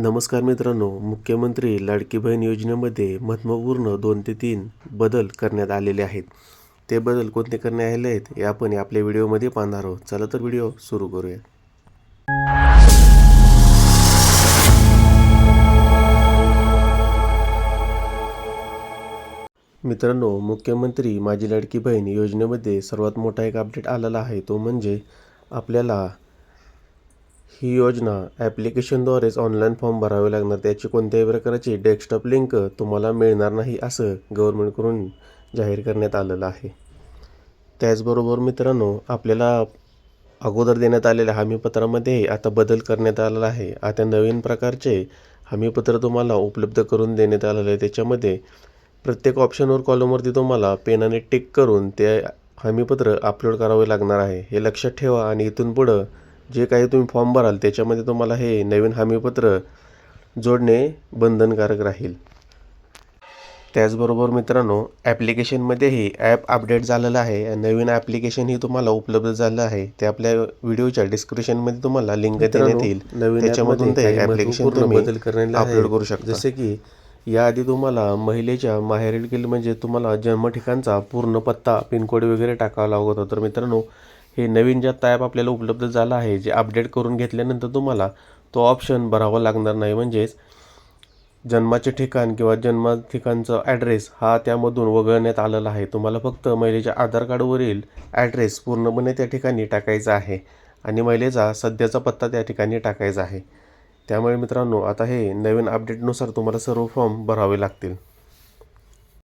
नमस्कार मित्रांनो मुख्यमंत्री लाडकी बहीण योजनेमध्ये महत्त्वपूर्ण दोन ते तीन बदल करण्यात आलेले आहेत. ते बदल कोणते करण्यात आले आहेत हे आपण आपल्या व्हिडिओमध्ये पाहणार आहोत. चला तर व्हिडिओ सुरू करूया. मित्रांनो मुख्यमंत्री माझी लाडकी बहीण योजनेमध्ये सर्वात मोठा एक अपडेट आलेला आहे तो म्हणजे आपल्याला ही योजना ॲप्लिकेशनद्वारेच ऑनलाईन फॉर्म भरावे लागणार. त्याची कोणत्याही प्रकारची डेस्कटॉप लिंक तुम्हाला मिळणार नाही असं गव्हर्नमेंटकडून जाहीर करण्यात आलेलं आहे. त्याचबरोबर मित्रांनो आपल्याला अगोदर देण्यात आलेल्या हमीपत्रामध्ये आता बदल करण्यात आलेला आहे. आता नवीन प्रकारचे हमीपत्र तुम्हाला उपलब्ध करून देण्यात आलेलं आहे. त्याच्यामध्ये प्रत्येक ऑप्शनवर कॉलमवरती तुम्हाला पेनाने टिक करून ते हमीपत्र अपलोड करावे लागणार आहे. हे लक्षात ठेवा आणि इथून पुढं जे काही तुम्ही फॉर्म भराल त्याच्यामध्ये तुम्हाला हे नवीन हमीपत्र जोडणे बंधनकारक राहील. त्याचबरोबर मित्रांनो ॲप्लिकेशनमध्येही ॲप अपडेट झालेलं आहे. नवीन ॲप्लिकेशनही तुम्हाला उपलब्ध झालं आहे. ते आपल्या व्हिडिओच्या डिस्क्रिप्शनमध्ये तुम्हाला लिंक देण्यात येईल. नवीन त्याच्यामधून ते ॲप्लिकेशन तुम्ही बदल करण्यात अपलोड करू शकता. जसे की याआधी तुम्हाला महिलेच्या माहेरील म्हणजे तुम्हाला जन्मठिकाणचा पूर्ण पत्ता पिनकोड वगैरे टाकावा लागत होता. तर मित्रांनो हे नवीन ज्यात ॲप आपल्याला उपलब्ध झालं आहे जे अपडेट करून घेतल्यानंतर तुम्हाला तो ऑप्शन भरावा लागणार नाही. म्हणजेच जन्माचे ठिकाण किंवा जन्म ठिकाणचा ॲड्रेस हा त्यामधून वगळण्यात आलेला आहे. तुम्हाला फक्त महिलेच्या आधार कार्डवरील ॲड्रेस पूर्णपणे त्या ठिकाणी टाकायचा आहे आणि महिलेचा सध्याचा पत्ता त्या ठिकाणी टाकायचा आहे. त्यामुळे मित्रांनो आता हे नवीन अपडेटनुसार तुम्हाला सर्व फॉर्म भरावे लागतील.